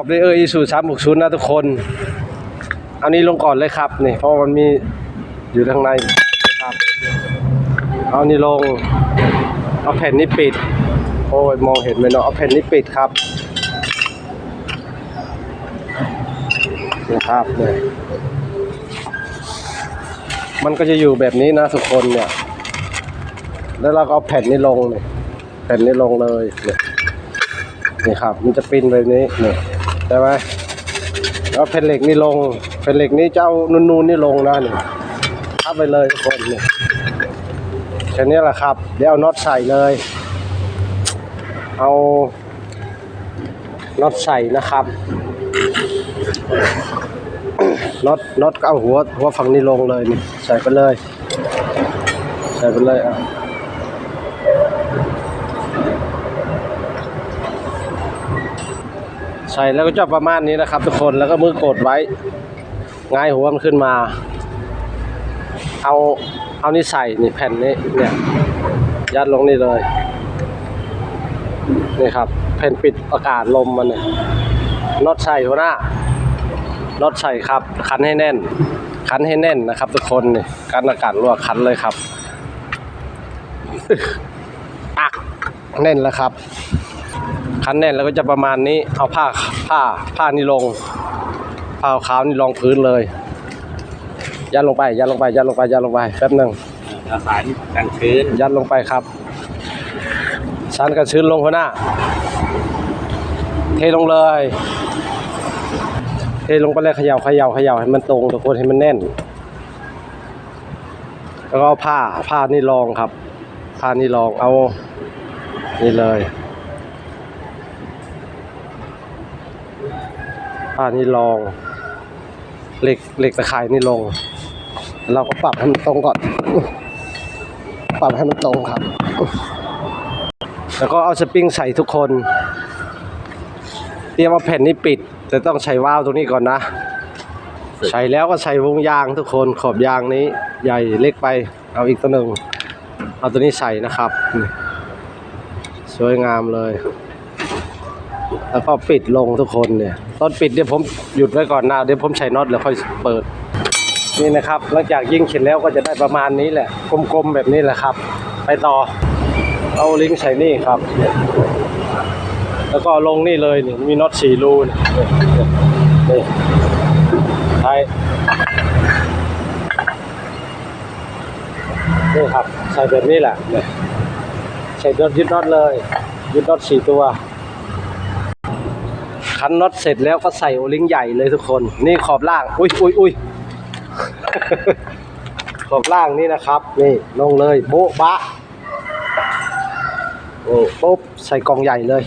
ขอบด้วยเอออีสูสามหกศูนย์นะทุกคน เอานี้ลงก่อนเลยครับนี่เพราะมันมีอยู่ข้างในครับ เอานี่ลง เอาแผ่นนี้ปิด โอ้ยมองเห็นไหมเนาะเอาแผ่นนี้ปิดครับนะครับเนี่ยมันก็จะอยู่แบบนี้นะทุกคนเนี่ย แล้วเราก็เอาแผ่นนี้ลงเนี่ยแผ่นนี้ลงเลยเนี่ยนี่ครับ มันจะปิ้นแบบนี้เนี่ย ใช่ไหมแล้วแผ่นเหล็กนี่ลงแผ่นเหล็กนี้เจ้านูนๆนี่ลงนะนี่ทับไปเลยทุกคนเนี่ยแค่นี้แหละครับ เดี๋ยวเอาน็อตใส่เลย เอาน็อตใส่นะครับน็อตน็อตก็เอาหัวหัวฝั่งนี้ลงเลยนี่ใส่ไปเลย ใส่ไปเลยอะ ส่แล้วก็จะประมาณนี้นะครับ ทุกคนแล้วก็มือกดไว้ง่ายหัวมันขึ้นมา เอาเอานี่ใส่นี่แผ่นนี้เนี่ยยัดลงนี่เลยนี่ครับแผ่นปิดอากาศลมมันเนี่ยน็อตใส่หัวหน้าน็อตใส่ครับ คันให้แน่น คันให้แน่นนะครับ ทุกคนนี่การอากาศรั่วคันเลยครับอักแน่นแล้วครับ คันแน่นแล้วก็จะประมาณนี้เอาผ้าผ้าผ้านี่ลงผ้าขาวนี่รองพื้นเลย ยัดลงไป ยัดลงไป ยัดลงไปยัดลงไปแป๊บหนึ่งเอาสารกันชื้นยัดลงไปครับชันกันชื้นลงหัวหน้า เทลงเลย เทลงไปเลยเขย่าเขย่าเขย่าให้มันตรงทุกคนให้มันแน่น แล้วก็เอาผ้าผ้านี่รองครับผ้านี่รองเอานี่เลย ผ้านี่รอง เหล็กเหล็กตะข่ายนี่ลง เราก็ปรับให้มันตรงก่อน ปรับให้มันตรงครับ แล้วก็เอาสปริงใส่ทุกคน เตรียมเอาแผ่นนี้ปิด แต่ต้องใช้วาล์วตรงนี้ก่อนนะ ใส่แล้วก็ใส่วงยางทุกคนขอบยางนี้ ใหญ่เล็กไป เอาอีกตัวหนึ่ง เอาตัวนี้ใส่นะครับ สวยงามเลย แล้วก็ปิดลงทุกคนเนี่ยตอนปิดเดี๋ยวผมหยุดไว้ก่อนนะเดี๋ยวผมใช้น็อตแล้วค่อยเปิด นี่นะครับหลังจากยิงเสร็จแล้วก็จะได้ประมาณนี้แหละ กลมๆแบบนี้แหละครับ ไปต่อ เอาลิงก์ใส่นี่ครับ แล้วก็ลงนี่เลยนี่มีน็อตสี่รูนี่นี่นี่ใช่นี่ครับใส่แบบนี้แหละใส่น็อตยึดน็อตเลยยึดน็อตสี่ตัว คันน็อตเสร็จแล้วก็ใส่โอลิงใหญ่เลยทุกคน นี่ขอบล่าง อุ้ยอุ้ยอุ้ยขอบล่างนี่นะครับ นี่ลงเลยโบ๊ะบะโอ้ปุ๊บใส่กล่องใหญ่เลย